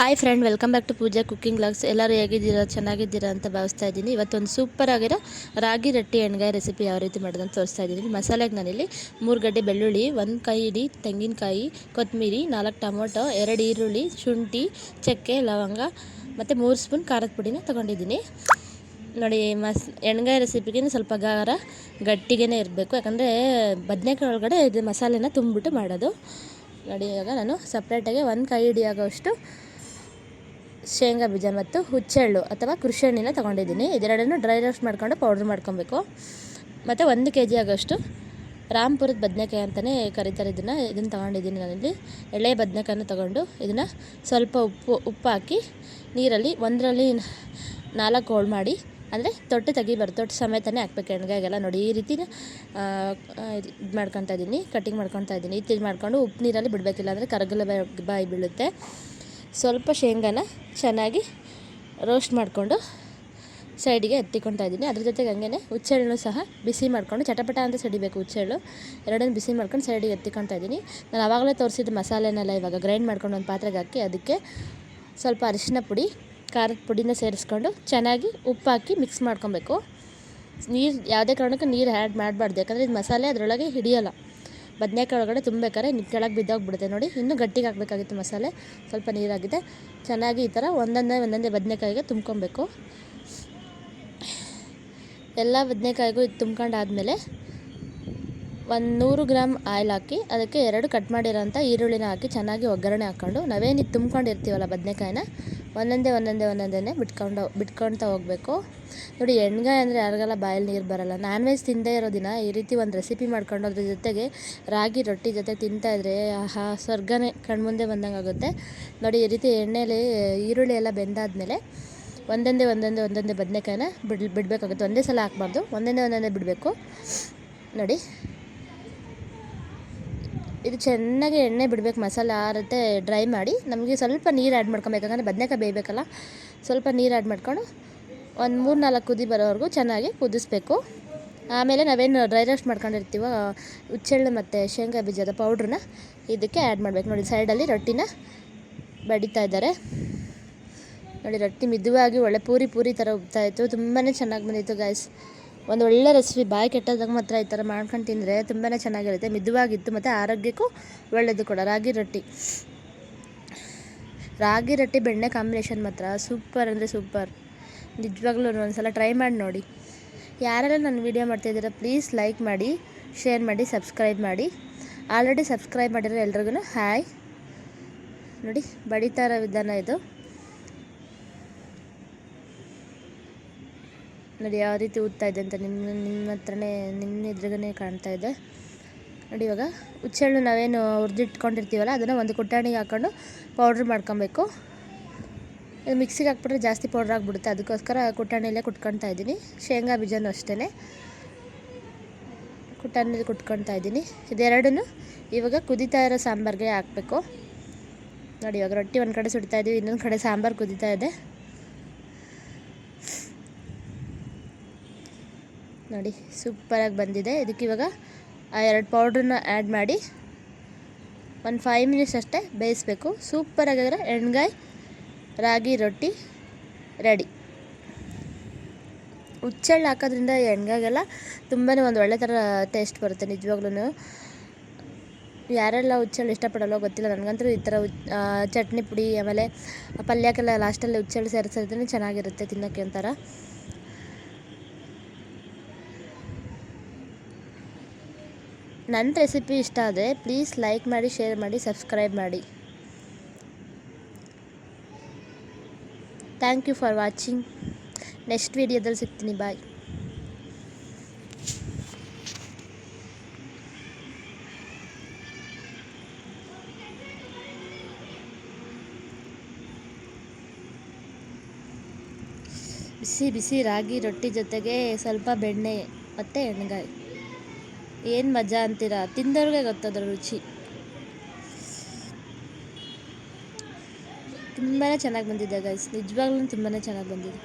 Hi friend welcome back to Pooja cooking logs ಎಲ್ಲರೂ ಹೇಗಿದ್ದೀರಾ? ಚೆನ್ನಾಗಿದ್ದೀರಾ ಅಂತ ಭಾವಿಸ್ತಾ ಇದ್ದೀನಿ. ಇವತ್ತೊಂದು ಸೂಪರ್ ಆಗಿರೋ ರಾಗಿ ರೊಟ್ಟಿ ಎಣ್ಗಾಯಿ ರೆಸಿಪಿ ಯಾವ ರೀತಿ ಮಾಡೋದಂತ ತೋರಿಸ್ತಾ ಇದ್ದೀನಿ. ಮಸಾಲೆಗೆ ನಾನಿಲ್ಲಿ ಮೂರು ಗಡ್ಡೆ ಬೆಳ್ಳುಳ್ಳಿ, ಒಂದು ಕೈ ಇಡಿ, ತೆಂಗಿನಕಾಯಿ, ಕೊತ್ತಂಬರಿ, ನಾಲ್ಕು ಟೊಮೊಟೊ, ಎರಡು ಈರುಳ್ಳಿ, ಶುಂಠಿ, ಚಕ್ಕೆ, ಲವಂಗ ಮತ್ತು ಮೂರು ಸ್ಪೂನ್ ಖಾರದ ಪುಡಿನ ತೊಗೊಂಡಿದ್ದೀನಿ. ನೋಡಿ, ಮಸ್, ಎಣ್ಗಾಯಿ ರೆಸಿಪಿಗೆ ಸ್ವಲ್ಪ ಗಾರ ಗಟ್ಟಿಗೆ ಇರಬೇಕು. ಯಾಕಂದರೆ ಬದನೆಕಾಯಿ ಒಳಗಡೆ ಇದು ಮಸಾಲೆನ ತುಂಬಿಬಿಟ್ಟು ಮಾಡೋದು. ನೋಡಿ, ಇವಾಗ ನಾನು ಸಪ್ರೇಟಾಗಿ ಒಂದು ಕೈ ಹಿಡಿಯಾಗೋಷ್ಟು ಶೇಂಗಾ ಬೀಜ ಮತ್ತು ಹುಚ್ಚೆಳ್ಳು ಅಥವಾ ಕೃಷಿಹಣ್ಣಿನ ತೊಗೊಂಡಿದ್ದೀನಿ. ಇದೆರಡನ್ನು ಡ್ರೈ ರೋಸ್ಟ್ ಮಾಡ್ಕೊಂಡು ಪೌಡ್ರ್ ಮಾಡ್ಕೊಬೇಕು. ಮತ್ತು ಒಂದು ಕೆ ಜಿ ಆಗೋಷ್ಟು ರಾಮ್ಪುರದ ಬದನೆಕಾಯಿ ಅಂತಲೇ ಕರೀತಾರೆ ಇದನ್ನು. ಇದನ್ನು ತೊಗೊಂಡಿದ್ದೀನಿ ನಾನಿಲ್ಲಿ. ಎಳೆ ಬದನೆಕಾಯನ್ನು ತೊಗೊಂಡು ಇದನ್ನು ಸ್ವಲ್ಪ ಉಪ್ಪು ಉಪ್ಪು ಹಾಕಿ ನೀರಲ್ಲಿ ಒಂದರಲ್ಲಿ ನಾಲ್ಕು ಹೋಳು ಮಾಡಿ, ಅಂದರೆ ತೊಟ್ಟು ತೆಗಿಬಾರ್ದು. ತೊಟ್ಟು ಸಮೇತನೇ ಹಾಕ್ಬೇಕು. ಎಣ್ಗಾಯಿಗೆಲ್ಲ ನೋಡಿ ಈ ರೀತಿ ಇದು ಮಾಡ್ಕೊತಾ ಇದ್ದೀನಿ. ಕಟ್ಟಿಂಗ್ ಮಾಡ್ಕೊತಾ ಇದ್ದೀನಿ. ಈ ಮಾಡ್ಕೊಂಡು ಉಪ್ಪು ನೀರಲ್ಲಿ ಬಿಡಬೇಕಿಲ್ಲ ಅಂದರೆ ಕರಗಲ ಬಾಯಿ ಬೀಳುತ್ತೆ. ಸ್ವಲ್ಪ ಶೇಂಗಾನ ಚೆನ್ನಾಗಿ ರೋಸ್ಟ್ ಮಾಡಿಕೊಂಡು ಸೈಡಿಗೆ ಎತ್ತಿಕೊಳ್ತಾ ಇದ್ದೀನಿ. ಅದ್ರ ಜೊತೆಗೆ ಹಂಗೆ ಹುಚ್ಚೆಳ್ಳು ಸಹ ಬಿಸಿ ಮಾಡಿಕೊಂಡು ಚಟಪಟ ಅಂತ ಸಡಿಬೇಕು ಹುಚ್ಚೆಳ್ಳು. ಎರಡನ್ನು ಬಿಸಿ ಮಾಡ್ಕೊಂಡು ಸೈಡಿಗೆ ಎತ್ತಿಕೊಳ್ತಾ ಇದ್ದೀನಿ. ನಾನು ಆವಾಗಲೇ ತೋರಿಸಿದ ಮಸಾಲೆನೆಲ್ಲ ಇವಾಗ ಗ್ರೈಂಡ್ ಮಾಡ್ಕೊಂಡು ಒಂದು ಪಾತ್ರೆಗೆ ಹಾಕಿ ಅದಕ್ಕೆ ಸ್ವಲ್ಪ ಅರಿಶಿನ ಪುಡಿ, ಖಾರದ ಪುಡಿನ ಸೇರಿಸ್ಕೊಂಡು ಚೆನ್ನಾಗಿ ಉಪ್ಪು ಹಾಕಿ ಮಿಕ್ಸ್ ಮಾಡ್ಕೊಬೇಕು. ನೀರು, ಯಾವುದೇ ಕಾರಣಕ್ಕೂ ನೀರು ಆ್ಯಡ್ ಮಾಡಬಾರ್ದು. ಯಾಕಂದರೆ ಇದು ಮಸಾಲೆ ಅದರೊಳಗೆ ಹಿಡಿಯೋಲ್ಲ. ಬದನೆಕಾಯಿ ಒಳಗಡೆ ತುಂಬಬೇಕಾರೆ ಕೆಳಗೆ ಬಿದ್ದೋಗ್ಬಿಡುತ್ತೆ ನೋಡಿ. ಇನ್ನೂ ಗಟ್ಟಿಗೆ ಹಾಕಬೇಕಾಗಿತ್ತು ಮಸಾಲೆ. ಸ್ವಲ್ಪ ನೀರಾಗಿದೆ. ಚೆನ್ನಾಗಿ ಈ ಥರ ಒಂದೊಂದೇ ಒಂದೊಂದೇ ಬದನೆಕಾಯಿಗೆ ತುಂಬ್ಕೊಬೇಕು. ಎಲ್ಲ ಬದನೆಕಾಯಿಗೂ ಇದು ತುಂಬ್ಕೊಂಡಾದ್ಮೇಲೆ ಒಂದು ನೂರು ಗ್ರಾಮ್ ಆಯಿಲ್ ಹಾಕಿ ಅದಕ್ಕೆ ಎರಡು ಕಟ್ ಮಾಡಿರೋಂಥ ಈರುಳ್ಳಿನ ಹಾಕಿ ಚೆನ್ನಾಗಿ ಒಗ್ಗರಣೆ ಹಾಕ್ಕೊಂಡು ನಾವೇನು ಇದು ತುಂಬ್ಕೊಂಡಿರ್ತೀವಲ್ಲ ಬದನೆಕಾಯಿನ ಒಂದೊಂದೇ ಒಂದೊಂದೇ ಒಂದೊಂದೇ ಬಿಟ್ಕೊಂಡು ಬಿಟ್ಕೊಳ್ತಾ ಹೋಗಬೇಕು. ನೋಡಿ, ಎಣ್ಗಾಯಿ ಅಂದರೆ ಯಾರಿಗೆಲ್ಲ ಬಾಯಲ್ಲಿ ನೀರು ಬರಲ್ಲ. ನಾನ್ ವೆಜ್ ತಿಂದೇ ಇರೋ ದಿನ ಈ ರೀತಿ ಒಂದು ರೆಸಿಪಿ ಮಾಡ್ಕೊಂಡು ಅದ್ರ ಜೊತೆಗೆ ರಾಗಿ, ರೊಟ್ಟಿ ಜೊತೆ ತಿಂತಾಯಿದ್ರೆ ಆಹಾ, ಸ್ವರ್ಗನೇ ಕಣ್ಮುಂದೆ ಬಂದಂಗೆ ಆಗುತ್ತೆ. ನೋಡಿ, ಈ ರೀತಿ ಎಣ್ಣೆಯಲ್ಲಿ ಈರುಳ್ಳಿ ಎಲ್ಲ ಬೆಂದಾದಮೇಲೆ ಒಂದೊಂದೇ ಒಂದೊಂದೇ ಒಂದೊಂದೇ ಬದನೆಕಾಯಿನ ಬಿಡ್ ಬಿಡಬೇಕಾಗುತ್ತೆ. ಒಂದೇ ಸಲ ಹಾಕ್ಬಾರ್ದು. ಒಂದೊಂದೇ ಒಂದೊಂದೇ ಬಿಡಬೇಕು. ನೋಡಿ. ಇದು ಚೆನ್ನಾಗಿ ಎಣ್ಣೆ ಬಿಡಬೇಕು, ಮಸಾಲೆ ಆರತ್ತೆ ಡ್ರೈ ಮಾಡಿ. ನಮಗೆ ಸ್ವಲ್ಪ ನೀರು ಆ್ಯಡ್ ಮಾಡ್ಕೊಬೇಕು, ಯಾಕಂದರೆ ಬದನೆಕಾಯಿ ಬೇಯಬೇಕಲ್ಲ. ಸ್ವಲ್ಪ ನೀರು ಆ್ಯಡ್ ಮಾಡ್ಕೊಂಡು ಒಂದು ಮೂರು ನಾಲ್ಕು ಕುದಿ ಬರೋವರೆಗೂ ಚೆನ್ನಾಗಿ ಕುದಿಸ್ಬೇಕು. ಆಮೇಲೆ ನಾವೇನು ಡ್ರೈ ರೋಸ್ಟ್ ಮಾಡ್ಕೊಂಡಿರ್ತೀವೋ, ಹುಚ್ಚೆಳ್ಳು ಮತ್ತು ಶೇಂಗಾ ಬೀಜದ ಪೌಡ್ರನ್ನ ಇದಕ್ಕೆ ಆ್ಯಡ್ ಮಾಡಬೇಕು. ನೋಡಿ ಸೈಡಲ್ಲಿ ರೊಟ್ಟಿನ ಬಡಿತಾ ಇದ್ದಾರೆ. ನೋಡಿ, ರೊಟ್ಟಿ ಮಿದುವಾಗಿ ಒಳ್ಳೆ ಪೂರಿ ಪೂರಿ ಥರ ಉಬ್ತಾಯಿತ್ತು ತುಂಬಾ ಚೆನ್ನಾಗಿ ಬಂದಿತ್ತು ಗಾಯ್ಸ್ ಒಂದು ಒಳ್ಳೆ ರೆಸಿಪಿ ಬಾಯಿ ಕೆಟ್ಟದಾಗ ಮಾತ್ರ ಈ ಥರ ಮಾಡ್ಕೊಂಡು ತಿಂದರೆ ತುಂಬಾ ಚೆನ್ನಾಗಿರುತ್ತೆ. ಮಿದುವಾಗಿತ್ತು ಮತ್ತು ಆರೋಗ್ಯಕ್ಕೂ ಒಳ್ಳೆಯದು ಕೂಡ. ರಾಗಿ ರೊಟ್ಟಿ. ರಾಗಿ ರೊಟ್ಟಿ ಬೆಣ್ಣೆ ಕಾಂಬಿನೇಷನ್ ಮಾತ್ರ. ಸೂಪರ್ ಅಂದರೆ ಸೂಪರ್ ನಿಜವಾಗ್ಲೂ ಒಂದ್ಸಲ ಟ್ರೈ ಮಾಡಿ ನೋಡಿ. ಯಾರೆಲ್ಲ ನನ್ನ ವೀಡಿಯೋ ಮಾಡ್ತಾಯಿದ್ದೀರಾ ಪ್ಲೀಸ್ ಲೈಕ್ ಮಾಡಿ ಶೇರ್ ಮಾಡಿ ಸಬ್ಸ್ಕ್ರೈಬ್ ಮಾಡಿ. ಆಲ್ರೆಡಿ ಸಬ್ಸ್ಕ್ರೈಬ್ ಮಾಡಿರೋ ಎಲ್ರಿಗೂ ಹಾಯ್ ನೋಡಿ ಬಡಿತಾ ಇರೋ ವಿಧಾನ ಇದು. ನೋಡಿ, ಯಾವ ರೀತಿ ಊದ್ತಾ ಇದೆ ಅಂತ ನಿಮ್ಮ ನಿಮ್ಮ ಹತ್ರನೇ, ನಿಮ್ಮ ಎದುರುಗನೇ ಕಾಣ್ತಾ ಇದೆ. ನೋಡಿ, ಇವಾಗ ಹುಚ್ಚೆಳ್ಳು ನಾವೇನು ಹುರಿದಿಟ್ಕೊಂಡಿರ್ತೀವಲ್ಲ, ಅದನ್ನು ಒಂದು ಕುಟ್ಟಾಣಿಗೆ ಹಾಕ್ಕೊಂಡು ಪೌಡ್ರ್ ಮಾಡ್ಕೊಬೇಕು. ಇದು ಮಿಕ್ಸಿಗೆ ಹಾಕ್ಬಿಟ್ರೆ ಜಾಸ್ತಿ ಪೌಡ್ರ್ ಆಗಿಬಿಡುತ್ತೆ. ಅದಕ್ಕೋಸ್ಕರ ಕುಟ್ಟಾಣಿಯಲ್ಲೇ ಕುಟ್ಕೊಳ್ತಾ ಇದ್ದೀನಿ. ಶೇಂಗಾ ಬೀಜನೂ ಅಷ್ಟೇ ಕುಟ್ಟಾಣಿಯಲ್ಲಿ ಕುಟ್ಕೊಳ್ತಾ ಇದ್ದೀನಿ. ಇದೆರಡೂ ಇವಾಗ ಕುದೀತಾ ಇರೋ ಸಾಂಬಾರಿಗೆ ಹಾಕಬೇಕು. ನೋಡಿ, ಇವಾಗ ರೊಟ್ಟಿ ಒಂದು ಕಡೆ ಸುಡ್ತಾ ಇದ್ದೀವಿ ಇನ್ನೊಂದು ಕಡೆ ಸಾಂಬಾರು ಕುದೀತಾ ಇದೆ. ನೋಡಿ, ಸೂಪರಾಗಿ ಬಂದಿದೆ. ಇದಕ್ಕೆ ಇವಾಗ ಆ ಎರಡು ಪೌಡ್ರನ್ನ ಆ್ಯಡ್ ಮಾಡಿ ಒಂದು ಫೈವ್ ಮಿನಿಟ್ಸ್ ಅಷ್ಟೇ ಬೇಯಿಸ್ಬೇಕು. ಸೂಪರಾಗಿದ್ರೆ ಎಣ್ಗಾಯಿ, ರಾಗಿ ರೊಟ್ಟಿ ರೆಡಿ ಹುಚ್ಚೆಳ್ಳು ಹಾಕೋದ್ರಿಂದ ಎಣ್ಗಾಯಿಗೆಲ್ಲ ತುಂಬಾ ಒಂದು ಒಳ್ಳೆ ಥರ ಟೇಸ್ಟ್ ಬರುತ್ತೆ ನಿಜವಾಗ್ಲೂ ಯಾರೆಲ್ಲ ಹುಚ್ಚೆಳ್ಳು ಇಷ್ಟಪಡಲ್ಲೋ ಗೊತ್ತಿಲ್ಲ. ನನಗಂತೂ ಈ ಥರ ಚಟ್ನಿ ಪುಡಿ, ಆಮೇಲೆ ಪಲ್ಯಕ್ಕೆಲ್ಲ ಲಾಸ್ಟಲ್ಲಿ ಹುಚ್ಚೆಳ್ಳು ಸೇರಿಸೋದ್ರಿಂದ ಚೆನ್ನಾಗಿರುತ್ತೆ ತಿನ್ನೋಕ್ಕೆ ಒಂಥರ. ನನ್ನ ರೆಸಿಪಿ ಇಷ್ಟ ಆದರೆ ಪ್ಲೀಸ್ ಲೈಕ್ ಮಾಡಿ, ಶೇರ್ ಮಾಡಿ, ಸಬ್ಸ್ಕ್ರೈಬ್ ಮಾಡಿ. Thank you for watching. Next ವಿಡಿಯೋದಲ್ಲಿ ಸಿಗ್ತೀನಿ. ಬಾಯ್. ಬಿಸಿ ಬಿಸಿ ರಾಗಿ ರೊಟ್ಟಿ ಜೊತೆಗೆ ಸ್ವಲ್ಪ ಬೆಣ್ಣೆ ಮತ್ತು ಎಣ್ಣೆಗಾಯಿ ಏನು ಮಜಾ ಅಂತೀರಾ? ತಿಂದವ್ರಿಗೆ ಗೊತ್ತದ್ರ ರುಚಿ. ತುಂಬಾ ಚೆನ್ನಾಗಿ ಬಂದಿದೆ ಗೈಸ್ ನಿಜವಾಗ್ಲೂ ತುಂಬಾ ಚೆನ್ನಾಗಿ ಬಂದಿದೆ.